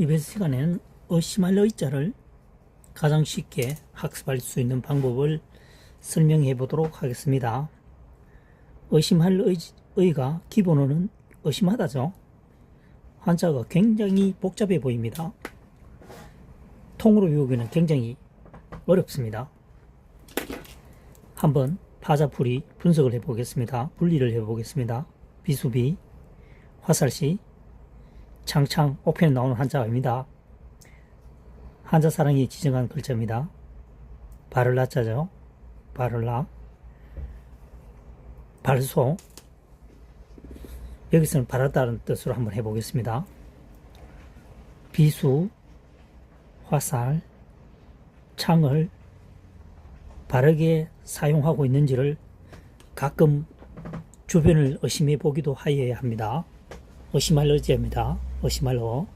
이번 시간에는 의심할 의자를 가장 쉽게 학습할 수 있는 방법을 설명해 보도록 하겠습니다. 의심할 의, 의가 기본어는 의심하다죠. 한자가 굉장히 복잡해 보입니다. 통으로 외우기는 굉장히 어렵습니다. 한번 파자풀이 분석을 해보겠습니다. 분리를 해보겠습니다. 비수비, 화살시, 창창, 오펜에 나오는 한자입니다. 한자 사랑이 지정한 글자입니다. 발을 낳. 발소. 여기서는 바랐다는 뜻으로 한번 해보겠습니다. 비수, 화살, 창을 바르게 사용하고 있는지를 가끔 주변을 의심해 보기도 하여야 합니다. 의심할 어.